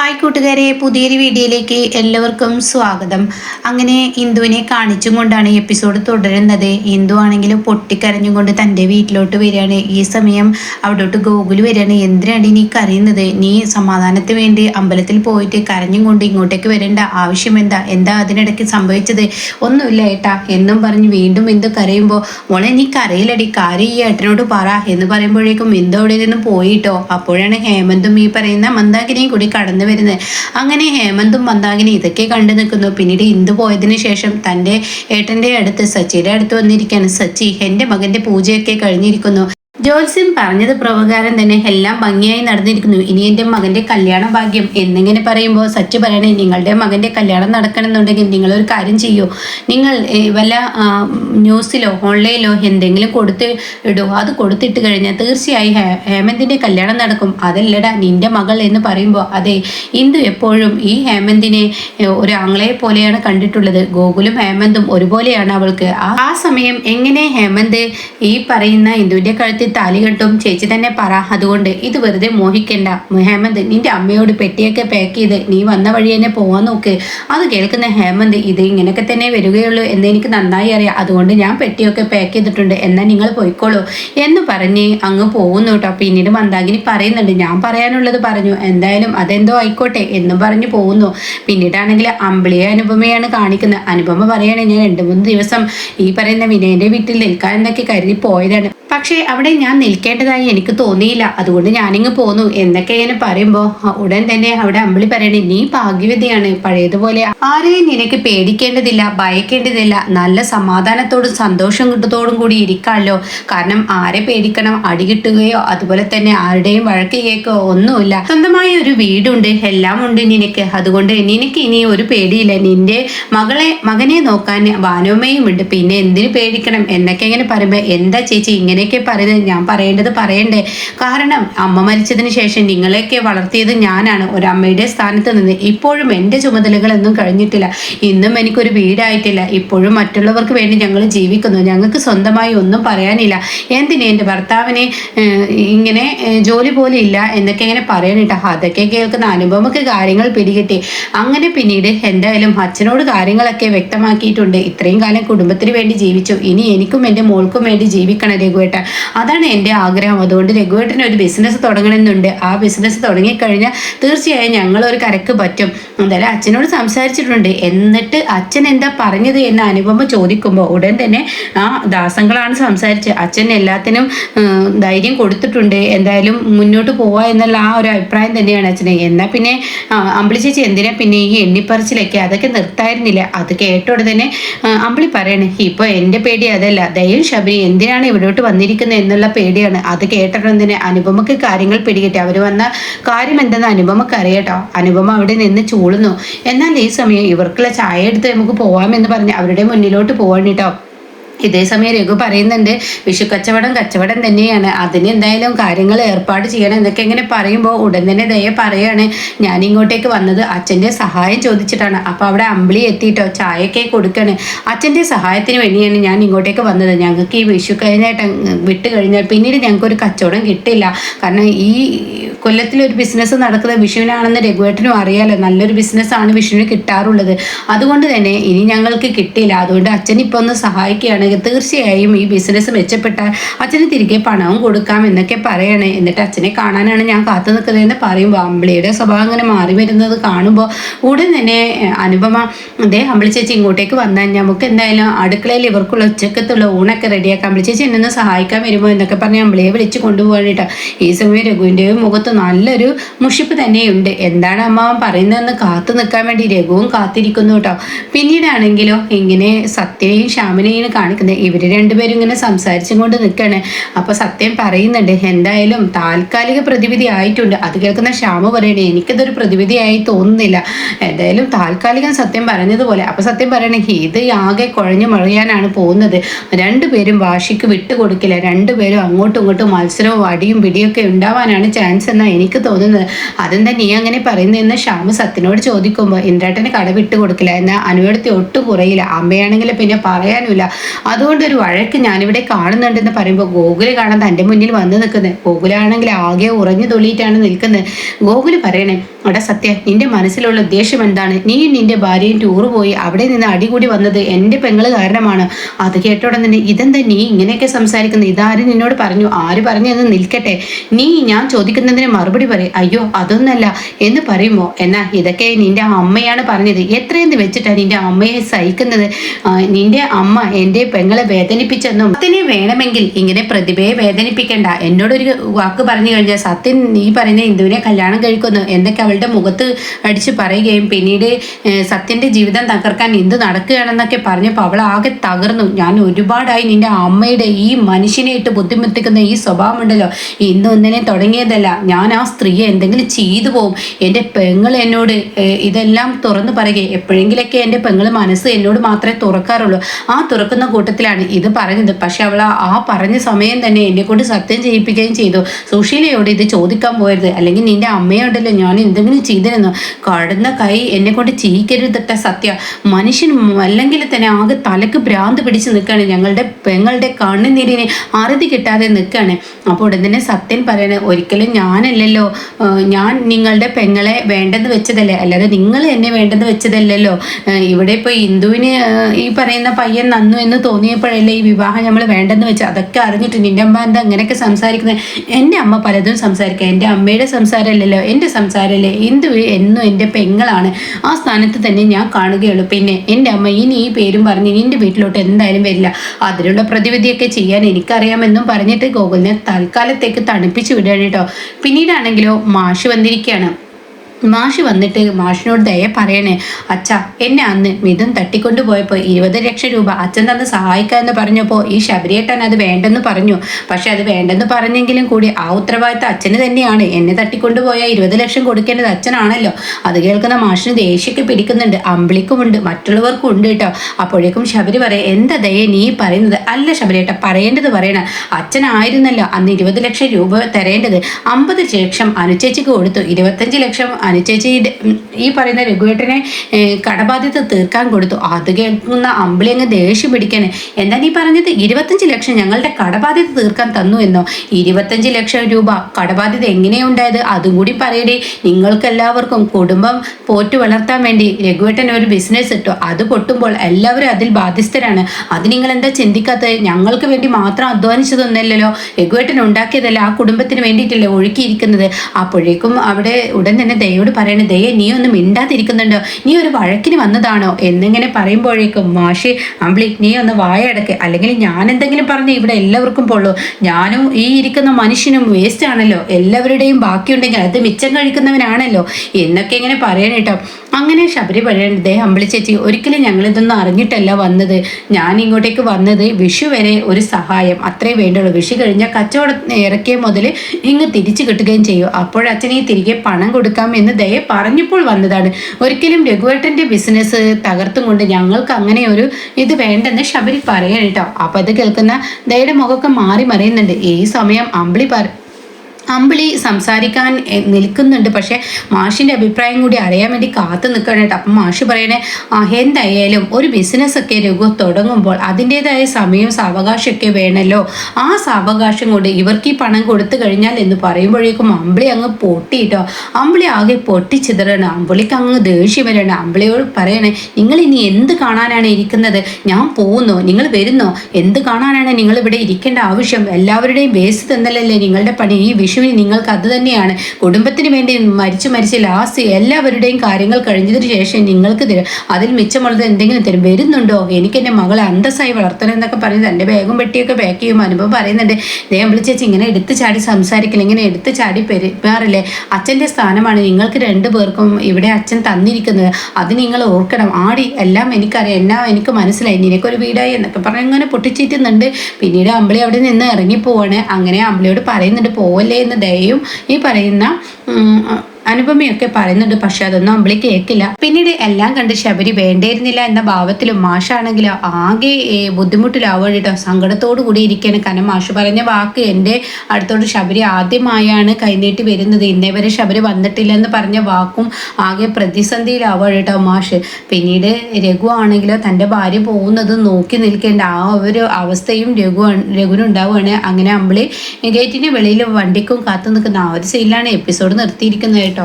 Hi കൂട്ടുകാരെ പുതിയൊരു വീഡിയോയിലേക്ക് എല്ലാവർക്കും സ്വാഗതം. അങ്ങനെ ഇന്ദുവിനെ കാണിച്ചും കൊണ്ടാണ് ഈ എപ്പിസോഡ് തുടരുന്നത്. ഇന്ദു ആണെങ്കിലും പൊട്ടിക്കരഞ്ഞും കൊണ്ട് തന്റെ വീട്ടിലോട്ട് വരികയാണ്. ഈ സമയം അവിടോട്ട് ഗോകുൽ വരികയാണ്. എന്തിനാണ് നീ കരയുന്നത്? നീ സമാധാനത്തിന് വേണ്ടി അമ്പലത്തിൽ പോയിട്ട് കരഞ്ഞും കൊണ്ട് ഇങ്ങോട്ടേക്ക് വരേണ്ട ആവശ്യം എന്താ? എന്താ അതിനിടയ്ക്ക് സംഭവിച്ചത്? ഒന്നുമില്ല ഏട്ടാ. എന്നും പറഞ്ഞ് വീണ്ടും ഇന്ദു കരയുമ്പോൾ മോളെ നീ കരയിലടി കാര്യം ഈ ഏട്ടനോട് പറ. എന്ന് പറയുമ്പോഴേക്കും ഇന്ദു അവിടെ നിന്ന് പോയിട്ടോ അപ്പോഴാണ് ഹേമന്തും ഈ പറയുന്ന മന്ദാകിനിയും കൂടി കടന്നു വരുന്നത്. അങ്ങനെ ഹേമന്തും മന്ദാകിനി ഇതൊക്കെ കണ്ടു നിൽക്കുന്നു. പിന്നീട് ഇന്ദു പോയതിനു ശേഷം തന്റെ ഏട്ടന്റെ അടുത്ത് സച്ചിയുടെ അടുത്ത് വന്നിരിക്കുകയാണ്. സച്ചി എന്റെ മകന്റെ പൂജയൊക്കെ കഴിഞ്ഞിരിക്കുന്നു. ജോത്സ്യം പറഞ്ഞത് പ്രകാരം തന്നെ. എല്ലാം ഭംഗിയായി നടന്നിരിക്കുന്നു. ഇനി എന്റെ മകന്റെ കല്യാണ ഭാഗ്യം. എന്നിങ്ങനെ പറയുമ്പോൾ സച്ച് പറയണേ നിങ്ങളുടെ മകന്റെ കല്യാണം നടക്കണമെന്നുണ്ടെങ്കിൽ നിങ്ങളൊരു കാര്യം ചെയ്യൂ. നിങ്ങൾ വല്ല ന്യൂസിലോ ഓൺലൈനിലോ എന്തെങ്കിലും കൊടുത്ത് ഇടോ. അത് കൊടുത്തിട്ട് കഴിഞ്ഞാൽ തീർച്ചയായും ഹേമന്തിന്റെ കല്യാണം നടക്കും. അതല്ലടാ നിന്റെ മകൾ എന്ന് പറയുമ്പോൾ അതെ ഇന്ദു എപ്പോഴും ഈ ഹേമന്തിനെ ഒരു ആങ്ങളെ പോലെയാണ് കണ്ടിട്ടുള്ളത്. ഗോകുലും ഹേമന്തും ഒരുപോലെയാണ് അവൾക്ക്. ആ സമയം എങ്ങനെ ഹേമന്ത് ഈ പറയുന്ന ഇന്ദുവിന്റെ കഴുത്തിൽ താലി കെട്ടും ചേച്ചി തന്നെ പറ. അതുകൊണ്ട് ഇത് വെറുതെ മോഹിക്കണ്ട. ഹേമന്ത് നിന്റെ അമ്മയോട് പെട്ടിയൊക്കെ പാക്ക് ചെയ്ത് നീ വന്ന വഴി തന്നെ പോവാൻ നോക്ക്. അത് കേൾക്കുന്ന ഹേമന്ത് ഇത് ഇങ്ങനെയൊക്കെ തന്നെ വരികയുള്ളൂ എന്ന് എനിക്ക് നന്നായി അറിയാം. അതുകൊണ്ട് ഞാൻ പെട്ടിയൊക്കെ പാക്ക് ചെയ്തിട്ടുണ്ട്. എന്നാൽ നിങ്ങൾ പോയിക്കോളൂ. എന്ന് പറഞ്ഞ് അങ്ങ് പോകുന്നു കേട്ടോ പിന്നീട് മന്ദാകിനി പറയുന്നുണ്ട് ഞാൻ പറയാനുള്ളത് പറഞ്ഞു. എന്തായാലും അതെന്തോ ആയിക്കോട്ടെ എന്നും പറഞ്ഞു പോകുന്നു. പിന്നീടാണെങ്കിൽ അമ്പിളിയെ അനുപമയാണ് കാണിക്കുന്നത്. അനുപമ പറയുകയാണെങ്കിൽ ഞാൻ രണ്ട് മൂന്ന് ദിവസം ഈ പറയുന്ന വിനയന്റെ വീട്ടിൽ നിൽക്കാൻ എന്നൊക്കെ കരുതി പോയതാണ്. പക്ഷേ അവിടെ ഞാൻ നിൽക്കേണ്ടതായി എനിക്ക് തോന്നിയില്ല. അതുകൊണ്ട് ഞാനിങ്ങ് പോന്നു. എന്നൊക്കെ ഇങ്ങനെ പറയുമ്പോൾ ഉടൻ തന്നെ അവിടെ അമ്പിളി പറയണേ നീ ഭാഗ്യവതിയാണ്. പഴയതുപോലെ ആരെയും നിനക്ക് പേടിക്കേണ്ടതില്ല ഭയക്കേണ്ടതില്ല. നല്ല സമാധാനത്തോടും സന്തോഷം കിട്ടത്തോടും കൂടി ഇരിക്കാമല്ലോ കാരണം ആരെ പേടിക്കണം? അടി കിട്ടുകയോ അതുപോലെ തന്നെ ആരുടെയും വഴക്ക് കേൾക്കുകയോ ഒന്നുമില്ല. സ്വന്തമായ ഒരു വീടുണ്ട്. എല്ലാം ഉണ്ട് നിനക്ക്. അതുകൊണ്ട് നിനക്ക് ഇനി ഒരു പേടിയില്ല. നിന്റെ മകളെ മകനെ നോക്കാൻ വാനോമയും ഉണ്ട്. പിന്നെ എന്തിനു പേടിക്കണം? എന്നൊക്കെ ഇങ്ങനെ പറയുമ്പോൾ എന്താ ചേച്ചി ഇങ്ങനെയൊക്കെ പറയുന്നത് ഞാൻ പറയേണ്ടത് പറയണ്ടേ. കാരണം അമ്മ മരിച്ചതിന് ശേഷം നിങ്ങളെയൊക്കെ വളർത്തിയത് ഞാനാണ്. ഒരമ്മയുടെ സ്ഥാനത്ത് നിന്ന് ഇപ്പോഴും എന്റെ ചുമതലകളൊന്നും കഴിഞ്ഞിട്ടില്ല. ഇന്നും എനിക്കൊരു വീടായിട്ടില്ല. ഇപ്പോഴും മറ്റുള്ളവർക്ക് വേണ്ടി ഞങ്ങൾ ജീവിക്കുന്നു. ഞങ്ങൾക്ക് സ്വന്തമായി ഒന്നും പറയാനില്ല. എന്തിനെ എന്റെ ഭർത്താവിനെ ഇങ്ങനെ ജോലി പോലും ഇല്ല എന്നൊക്കെ ഇങ്ങനെ പറയണിട്ട അതൊക്കെ കേൾക്കുന്ന അനുഭവമൊക്കെ കാര്യങ്ങൾ പിടികിട്ടി. അങ്ങനെ പിന്നീട് എന്തായാലും അച്ഛനോട് കാര്യങ്ങളൊക്കെ വ്യക്തമാക്കിയിട്ടുണ്ട്. ഇത്രയും കാലം കുടുംബത്തിന് വേണ്ടി ജീവിച്ചു. ഇനി എനിക്കും എന്റെ മോൾക്കും വേണ്ടി ജീവിക്കണം രഘുവേട്ട. അതാണ് എന്റെ ആഗ്രഹം. അതുകൊണ്ട് രഘുവേട്ടന് ഒരു ബിസിനസ് തുടങ്ങണമെന്നുണ്ട്. ആ ബിസിനസ് തുടങ്ങിക്കഴിഞ്ഞാൽ തീർച്ചയായും ഞങ്ങൾ ഒരു കരക്ക് പറ്റും. എന്തായാലും അച്ഛനോട് സംസാരിച്ചിട്ടുണ്ട്. എന്നിട്ട് അച്ഛൻ എന്താ പറഞ്ഞത് എന്ന് അനുപമ ചോദിക്കുമ്പോൾ ഉടൻ തന്നെ ആ ദാസങ്ങളാണ് സംസാരിച്ച് അച്ഛൻ എല്ലാത്തിനും ധൈര്യം കൊടുത്തിട്ടുണ്ട്. എന്തായാലും മുന്നോട്ട് പോവാ എന്നുള്ള ആ ഒരു അഭിപ്രായം തന്നെയാണ് അച്ഛനെ. എന്നാൽ പിന്നെ അമ്പിളി ചേച്ചി എന്തിനാ പിന്നെ ഈ എണ്ണിപ്പറിച്ചിലൊക്കെ അതൊക്കെ നിർത്തായിരുന്നില്ല അത് കേട്ടോടെ തന്നെ അമ്പിളി പറയണേ ഇപ്പോൾ എന്റെ പേടി അതല്ല. ദയവും ശബരി എന്തിനാണ് ഇവിടോട്ട് വന്നിരിക്കുന്നത് എന്നുള്ള പേടിയാണ്. അത് കേട്ടിട്ടും തന്നെ അനുപമക്ക് കാര്യങ്ങൾ പിടികിട്ടി. അവർ വന്ന കാര്യം എന്തെന്ന് അനുപമക്ക് അറിയട്ടോ. അനുപമ അവിടെ നിന്ന് ചൂളുന്നു. എന്നാൽ ഈ സമയം ഇവർക്കുള്ള ചായ എടുത്ത് നമുക്ക് പോവാമെന്ന് പറഞ്ഞ് അവരുടെ മുന്നിലോട്ട് പോവാണ് കേട്ടോ. ഇതേ സമയം രഘു പറയുന്നുണ്ട് വിഷു കച്ചവടം കച്ചവടം തന്നെയാണ്. അതിന് എന്തായാലും കാര്യങ്ങൾ ഏർപ്പാട് ചെയ്യണം എന്നൊക്കെ ഇങ്ങനെ പറയുമ്പോൾ ഉടൻ തന്നെ ദയ പറയാണ് ഞാൻ ഇങ്ങോട്ടേക്ക് വന്നത് അച്ഛന്റെ സഹായം ചോദിച്ചിട്ടാണ്. അപ്പോൾ അവിടെ അമ്പിളി എത്തിയിട്ടോ? ചായയൊക്കെ കൊടുക്കണേ. അച്ഛന്റെ സഹായത്തിന് വേണ്ടിയാണ് ഞാൻ ഇങ്ങോട്ടേക്ക് വന്നത്. ഞങ്ങൾക്ക് ഈ വിഷു കഴിഞ്ഞായിട്ട് അങ്ങ് വിട്ട് കഴിഞ്ഞാൽ പിന്നീട് ഞങ്ങൾക്കൊരു കച്ചവടം കിട്ടില്ല. കാരണം ഈ കൊല്ലത്തിലൊരു ബിസിനസ് നടക്കുന്നത് വിഷുവിനാണെന്ന് രഘുവേട്ടനും അറിയാലോ നല്ലൊരു ബിസിനസ്സാണ് വിഷുവിന് കിട്ടാറുള്ളത്. അതുകൊണ്ട് തന്നെ ഇനി ഞങ്ങൾക്ക് കിട്ടില്ല അതുകൊണ്ട് അച്ഛൻ ഇപ്പോൾ ഒന്ന് സഹായിക്കുകയാണെങ്കിൽ തീർച്ചയായും ഈ ബിസിനസ് മെച്ചപ്പെട്ട അച്ഛന് തിരികെ പണവും കൊടുക്കാം എന്നൊക്കെ പറയണേ. എന്നിട്ട് അച്ഛനെ കാണാനാണ് ഞാൻ കാത്തു നിൽക്കുന്നതെന്ന് പറയുമ്പോൾ അമ്പിളിയുടെ സ്വഭാവം അങ്ങനെ മാറി വരുന്നത് കാണുമ്പോൾ ഉടൻ തന്നെ അനുപമ അതേ അമ്പിളി ചേച്ചി ഇങ്ങോട്ടേക്ക് വന്നാൽ നമുക്ക് എന്തായാലും അടുക്കളയിൽ ഇവർക്കുള്ള ഉച്ചക്കത്തുള്ള ഊണൊക്കെ റെഡിയാക്കാം. അമ്പിളി ചേച്ചി എന്നെ ഒന്ന് സഹായിക്കാൻ വരുമോ എന്നൊക്കെ പറഞ്ഞ് അമ്പിളിയെ വിളിച്ച് കൊണ്ടുപോകാനായിട്ടാ ഈ സമയം രഘുവിന്റെ മുഖത്ത് നല്ലൊരു മുഷിപ്പ് തന്നെയുണ്ട്. എന്താണ് അമ്മ പറയുന്നതെന്ന് കാത്തു നിൽക്കാൻ വേണ്ടി രഘുവും കാത്തിരിക്കുന്നു കേട്ടോ. പിന്നീടാണെങ്കിലോ ഇങ്ങനെ സത്യനെയും ശ്യാമിനെയും കാണിക്കുന്നത് ഇവർ രണ്ടുപേരും ഇങ്ങനെ സംസാരിച്ചും കൊണ്ട് നിൽക്കുകയാണ് അപ്പോൾ സത്യം പറയുന്നുണ്ട് എന്തായാലും താൽക്കാലിക പ്രതിവിധി ആയിട്ടുണ്ട്. അത് കേൾക്കുന്ന ശ്യാമ പറയണേ എനിക്കിതൊരു പ്രതിവിധിയായി തോന്നുന്നില്ല. എന്തായാലും താൽക്കാലികം സത്യം പറഞ്ഞതുപോലെ. അപ്പോൾ സത്യം പറയണേ ഇത് ആകെ കുഴഞ്ഞു മറിയാനാണ് പോകുന്നത്. രണ്ടുപേരും വാശിക്ക് വിട്ടുകൊടുക്കില്ല. രണ്ടുപേരും അങ്ങോട്ടും ഇങ്ങോട്ടും മത്സരവും അടിയും പിടിയൊക്കെ ഉണ്ടാവാനാണ് ചാൻസ് എന്ന് എന്നാണ് എനിക്ക് തോന്നുന്നത്. അതെന്താ നീ അങ്ങനെ പറയുന്നതെന്ന് ശ്യാമ സത്യനോട് ചോദിക്കുമ്പോൾ ഇന്ദ്രേട്ടന് കട വിട്ടുകൊടുക്കില്ല എന്നാൽ അനുവടുത്തി ഒട്ടും കുറയില്ല. അമ്മയാണെങ്കിൽ പിന്നെ പറയാനുമില്ല. അതുകൊണ്ട് ഒരു വഴക്ക് ഞാനിവിടെ കാണുന്നുണ്ടെന്ന് പറയുമ്പോൾ ഗോകുൽ കാണാൻ തന്റെ മുന്നിൽ വന്ന് നിൽക്കുന്നത് ഗോകുലാണെങ്കിൽ ആകെ ഉറഞ്ഞു തൊള്ളിയിട്ടാണ് നിൽക്കുന്നത് ഗോകുൽ പറയണേ അവിടെ സത്യ നിന്റെ മനസ്സിലുള്ള ഉദ്ദേശം എന്താണ്? നീ നിന്റെ ഭാര്യയും ടൂറ് പോയി അവിടെ നിന്ന് അടികൂടി വന്നത് എന്റെ പെങ്ങൾ കാരണമാണ്. അത് കേട്ടോടെ തന്നെ ഇതെന്താ നീ ഇങ്ങനെയൊക്കെ സംസാരിക്കുന്നത് ഇതാരും നിന്നോട് പറഞ്ഞു? ആര് പറഞ്ഞെന്ന് നിൽക്കട്ടെ. നീ ഞാൻ ചോദിക്കുന്നതിന് മറുപടി പറയും. അയ്യോ അതൊന്നല്ല. എന്ന് പറയുമോ എന്നാ ഇതൊക്കെ നിന്റെ അമ്മയാണ് പറഞ്ഞത്. എത്രയെന്ന് വെച്ചിട്ടാണ് നിന്റെ അമ്മയെ സഹിക്കുന്നത്? നിന്റെ അമ്മ എന്റെ പെങ്ങളെ വേദനിപ്പിച്ചെന്നും അതിനെ വേണമെങ്കിൽ ഇങ്ങനെ പ്രതിഭയെ വേദനിപ്പിക്കണ്ട. എന്നോടൊരു വാക്ക് പറഞ്ഞു കഴിഞ്ഞാൽ സത്യൻ നീ പറയുന്ന ഇന്ദുവിനെ കല്യാണം കഴിക്കുന്നു എന്നൊക്കെ അവളുടെ മുഖത്ത് അടിച്ച് പറയുകയും പിന്നീട് സത്യന്റെ ജീവിതം തകർക്കാൻ ഇന്ദു നടക്കുകയാണെന്നൊക്കെ പറഞ്ഞപ്പോൾ അവൾ ആകെ തകർന്നു. ഞാൻ ഒരുപാടായി നിന്റെ അമ്മയുടെ ഈ മനുഷ്യനെ ഇട്ട് ബുദ്ധിമുട്ടിക്കുന്ന ഈ സ്വഭാവമുണ്ടല്ലോ. ഇന്ന് ഒന്നിനെ തുടങ്ങിയതല്ല. ഞാൻ ആ സ്ത്രീയെ എന്തെങ്കിലും ചെയ്തു പോവും. എന്റെ പെങ്ങൾ എന്നോട് ഇതെല്ലാം തുറന്നു പറയുകയും എപ്പോഴെങ്കിലൊക്കെ എന്റെ പെങ്ങൾ മനസ്സ് എന്നോട് മാത്രമേ തുറക്കാറുള്ളൂ. ആ തുറക്കുന്ന കൂട്ടത്തിലാണ് ഇത് പറഞ്ഞത്. പക്ഷെ അവൾ ആ പറഞ്ഞ സമയം തന്നെ എന്നെ കൊണ്ട് സത്യം ചെയ്യിപ്പിക്കുകയും ചെയ്തു. സുശീലയോട് ഇത് ചോദിക്കാൻ പോയത്. അല്ലെങ്കിൽ നിന്റെ അമ്മയോടല്ലോ ഞാൻ എന്ത് എന്തെങ്കിലും ചെയ്തിരുന്നു. കടന്ന കൈ എന്നെ കൊണ്ട് ചെയ്യിക്കരുതട്ട സത്യ. മനുഷ്യൻ അല്ലെങ്കിൽ തന്നെ ആകെ തലക്ക് ഭ്രാന്ത് പിടിച്ച് നിൽക്കുകയാണ്. ഞങ്ങളുടെ പെങ്ങളുടെ കണ്ണുനീരിനെ അറുതി കിട്ടാതെ നിൽക്കുകയാണ്. അപ്പോൾ ഉടൻ തന്നെ സത്യൻ പറയണ ഒരിക്കലും ഞാനല്ലല്ലോ. ഞാൻ നിങ്ങളുടെ പെങ്ങളെ വേണ്ടെന്ന് വെച്ചതല്ലേ? അല്ലാതെ നിങ്ങൾ എന്നെ വേണ്ടെന്ന് വെച്ചതല്ലല്ലോ. ഇവിടെ ഇപ്പോൾ ഹിന്ദുവിന് ഈ പറയുന്ന പയ്യൻ നന്നു എന്ന് തോന്നിയപ്പോഴല്ലേ ഈ വിവാഹം നമ്മൾ വേണ്ടെന്ന് വെച്ച് അതൊക്കെ അറിഞ്ഞിട്ട് നിന്റെ അമ്മ എന്താ അങ്ങനെയൊക്കെ സംസാരിക്കുന്നത് എന്റെ അമ്മ പലതും സംസാരിക്കുക എന്റെ അമ്മയുടെ സംസാരമല്ലല്ലോ എന്റെ സംസാരമല്ലേ ഇന്ദു എന്നും എന്റെ പെങ്ങളാണ്. ആ സ്ഥാനത്ത് തന്നെ ഞാൻ കാണുകയുള്ളൂ. പിന്നെ എന്റെ അമ്മ ഇനി ഈ പേരും പറഞ്ഞ് നിന്റെ വീട്ടിലോട്ട് എന്തായാലും വരില്ല. അതിനുള്ള പ്രതിവിധിയൊക്കെ ചെയ്യാൻ എനിക്കറിയാമെന്നും പറഞ്ഞിട്ട് ഗോകുലിനെ തൽക്കാലത്തേക്ക് തണുപ്പിച്ച് വിടുകയാണ് കേട്ടോ. പിന്നീടാണെങ്കിലോ മാഷ് വന്നിരിക്കുകയാണ്. മാഷ് വന്നിട്ട് മാഷിനോട് ദയ പറയണേ. അച്ഛ എന്നെ അന്ന് മിഥുൻ തട്ടിക്കൊണ്ടു പോയപ്പോൾ ഇരുപത് ലക്ഷം രൂപ അച്ഛൻ തന്ന് സഹായിക്കാമെന്ന് പറഞ്ഞപ്പോൾ ഈ ശബരിയേട്ടൻ അത് വേണ്ടെന്ന് പറഞ്ഞു. പക്ഷെ അത് വേണ്ടെന്ന് പറഞ്ഞെങ്കിലും കൂടി ആ ഉത്തരവാദിത്തം അച്ഛന് തന്നെയാണ്. എന്നെ തട്ടിക്കൊണ്ടുപോയ ഇരുപത് ലക്ഷം കൊടുക്കേണ്ടത് അച്ഛനാണല്ലോ. അത് കേൾക്കുന്ന മാഷിന് ദേഷ്യമൊക്കെ പിടിക്കുന്നുണ്ട്. അമ്പിളിക്കുമുണ്ട്. മറ്റുള്ളവർക്കും ഉണ്ട് കേട്ടോ. അപ്പോഴേക്കും ശബരി പറയാം എന്താ ദയ നീ പറയുന്നത്? അല്ല ശബരിയേട്ട പറയേണ്ടത് പറയണം. അച്ഛനായിരുന്നല്ലോ അന്ന് ഇരുപത് ലക്ഷം രൂപ തരേണ്ടത്. അമ്പത് ലക്ഷം അനുചേച്ചിക്ക് കൊടുത്തു. ഇരുപത്തഞ്ച് ലക്ഷം അനുചേച്ചിയുടെ ഈ പറയുന്ന രഘുവേട്ടനെ കടബാധ്യത തീർക്കാൻ കൊടുത്തു. അത് കേൾക്കുന്ന അമ്പിളി അങ്ങ് ദേഷ്യം പിടിക്കാൻ എന്താ നീ പറഞ്ഞത്? ഇരുപത്തഞ്ച് ലക്ഷം ഞങ്ങളുടെ കടബാധ്യത തീർക്കാൻ തന്നു എന്നോ? ഇരുപത്തഞ്ച് ലക്ഷം രൂപ കടബാധ്യത എങ്ങനെയുണ്ടായത് അതും കൂടി പറയടേ. നിങ്ങൾക്കെല്ലാവർക്കും കുടുംബം പോറ്റു വളർത്താൻ വേണ്ടി രഘുവേട്ടൻ ഒരു ബിസിനസ് ഇട്ടു. അത് പൊട്ടുമ്പോൾ എല്ലാവരും അതിൽ ബാധ്യസ്ഥരാണ്. അത് നിങ്ങൾ എന്താ ചിന്തിക്കാത്തത്? ഞങ്ങൾക്ക് വേണ്ടി മാത്രം അധ്വാനിച്ചതൊന്നല്ലല്ലോ രഘുവേട്ടൻ ഉണ്ടാക്കിയതല്ല ആ കുടുംബത്തിന് വേണ്ടിയിട്ടല്ലേ ഒഴുക്കിയിരിക്കുന്നത്. അപ്പോഴേക്കും അവിടെ ഉടൻ തന്നെ ദയോട് പറയണ ദയ നീ ഒന്നും മിണ്ടാതിരിക്കുന്നുണ്ടോ? നീ ഒരു വഴക്കിന് വന്നതാണോ? എന്നിങ്ങനെ പറയുമ്പോഴേക്കും മാഷി അമ്പിളി നീ ഒന്ന് വായടക്ക് അല്ലെങ്കിൽ ഞാൻ എന്തെങ്കിലും പറഞ്ഞ് ഇവിടെ എല്ലാവർക്കും പോളൂ ഞാനും ഈ ഇരിക്കുന്ന മനുഷ്യനും വേസ്റ്റ് ആണല്ലോ. എല്ലാവരുടെയും ബാക്കിയുണ്ടെങ്കിൽ അത് മിച്ചം കഴിക്കുന്നവനാണല്ലോ. എന്നൊക്കെ ഇങ്ങനെ പറയണേട്ടോ അങ്ങനെ ശബരി പറയണത് ദേ അമ്പിളി ചേച്ചി ഒരിക്കലും ഞങ്ങളിതൊന്നും അറിഞ്ഞിട്ടല്ല വന്നത്. ഞാൻ ഇങ്ങോട്ടേക്ക് വന്നത് വിഷു വരെ ഒരു സഹായം. അത്രേ വേണ്ടുള്ളൂ. വിഷു കഴിഞ്ഞാൽ കച്ചവടം ഇറക്കിയ മുതൽ ഇങ്ങ് തിരിച്ചു കിട്ടുകയും ചെയ്യും. അപ്പോഴച്ഛനെ തിരികെ പണം കൊടുക്കാം എന്ന് ദയ പറഞ്ഞപ്പോൾ വന്നതാണ്. ഒരിക്കലും രഘുവേട്ടന്റെ ബിസിനസ് തകർത്തും കൊണ്ട് ഞങ്ങൾക്ക് അങ്ങനെ ഒരു ഇത് വേണ്ടെന്ന് ശബരി പറയണം കേട്ടോ. അപ്പോൾ അത് കേൾക്കുന്ന ദയയുടെ മുഖമൊക്കെ മാറി മറിയുന്നുണ്ട്. ഈ സമയം അമ്പിളി പറ അമ്പിളി സംസാരിക്കാൻ നിൽക്കുന്നുണ്ട്. പക്ഷേ മാഷിന്റെ അഭിപ്രായം കൂടി അറിയാൻ വേണ്ടി കാത്തു നിൽക്കണം അപ്പം മാഷ് പറയണേ എന്തായാലും ഒരു ബിസിനസ്സൊക്കെ രഘു തുടങ്ങുമ്പോൾ അതിന്റെതായ സമയവും സാവകാശമൊക്കെ വേണമല്ലോ ആ സാവകാശം കൊണ്ട് ഇവർക്ക് ഈ പണം കൊടുത്തു കഴിഞ്ഞാൽ എന്ന് പറയുമ്പോഴേക്കും അമ്പിളി അങ്ങ് പൊട്ടിയിട്ടോ അമ്പിളി ആകെ പൊട്ടിച്ചിതറണം അമ്പിളിക്ക് അങ്ങ് ദേഷ്യം വരണം. അമ്പിളിയോട് പറയണേ നിങ്ങൾ ഇനി എന്ത് കാണാനാണ് ഇരിക്കുന്നത്? ഞാൻ പോകുന്നു നിങ്ങൾ വരുന്നോ? എന്ത് കാണാനാണ് നിങ്ങൾ ഇവിടെ ഇരിക്കേണ്ട ആവശ്യം? എല്ലാവരുടെയും ബേസ് തന്നല്ലേ നിങ്ങളുടെ പണി? ഈ വിഷു യേശുവിന് നിങ്ങൾക്ക് അത് തന്നെയാണ്. കുടുംബത്തിന് വേണ്ടി മരിച്ചു മരിച്ച് ലാസ്റ്റ് എല്ലാവരുടെയും കാര്യങ്ങൾ കഴിഞ്ഞതിന് ശേഷം നിങ്ങൾക്ക് തരും. അതിൽ മിച്ചമുള്ളത് എന്തെങ്കിലും തരും. വരുന്നുണ്ടോ? എനിക്ക് എന്റെ മകളെ അന്തസ്സായി വളർത്തണം എന്നൊക്കെ പറയുന്നത് എന്റെ ബാഗും പെട്ടിയൊക്കെ പാക്ക് ചെയ്യുമ്പോൾ അനുഭവം പറയുന്നുണ്ട്. ദേഹം വിളിച്ചേച്ചി ഇങ്ങനെ എടുത്ത് ചാടി സംസാരിക്കില്ല? ഇങ്ങനെ എടുത്ത് ചാടി പെരുമാറില്ലേ? അച്ഛന്റെ സ്ഥാനമാണ്. നിങ്ങൾക്ക് രണ്ടു പേർക്കും ഇവിടെ അച്ഛൻ തന്നിരിക്കുന്നത്. അത് നിങ്ങൾ ഓർക്കണം. ആടി എല്ലാം എനിക്കറിയാം. എന്നാ എനിക്ക് മനസ്സിലായി. നിനക്കൊരു വീടായി എന്നൊക്കെ പറഞ്ഞ് ഇങ്ങനെ പൊട്ടിച്ചിരുന്നുണ്ട് പിന്നീട് അമ്പിളി അവിടെ നിന്ന് ഇറങ്ങിപ്പോവാണ്. അങ്ങനെ അമ്പിളിയോട് പറയുന്നുണ്ട് പോവല്ലേ എന്ന് ദയയും ഈ പറയുന്ന അനുപമയൊക്കെ പറയുന്നുണ്ട് പക്ഷെ അതൊന്നും അമ്പിളി കേൾക്കില്ല പിന്നീട് എല്ലാം കണ്ട് ശബരി വേണ്ടിയിരുന്നില്ല എന്ന ഭാവത്തിലും മാഷാണെങ്കിൽ ആകെ ബുദ്ധിമുട്ടിലാവുക കേട്ടോ. സങ്കടത്തോടു കൂടി ഇരിക്കുകയാണ്. കാരണം മാഷ് പറഞ്ഞ വാക്ക് എന്റെ അടുത്തോട്ട് ശബരി ആദ്യമായാണ് കൈനീട്ടി വരുന്നത്. ഇന്നേ വരെ ശബരി വന്നിട്ടില്ല എന്ന് പറഞ്ഞ വാക്കും ആകെ പ്രതിസന്ധിയിലാവുക കേട്ടോ മാഷ്. പിന്നീട് രഘു ആണെങ്കിലോ തന്റെ ഭാര്യ പോകുന്നത് നോക്കി നിൽക്കേണ്ട ആ ഒരു അവസ്ഥയും രഘു രഘുവിനുണ്ടാവുകയാണ് അങ്ങനെ അമ്പിളി ഗേറ്റിന് വെളിയിൽ വണ്ടിക്കും കാത്തു നിൽക്കുന്ന ആ ഒരു സീനിലാണ് എപ്പിസോഡ് നിർത്തിയിരിക്കുന്നത് കേട്ടോ.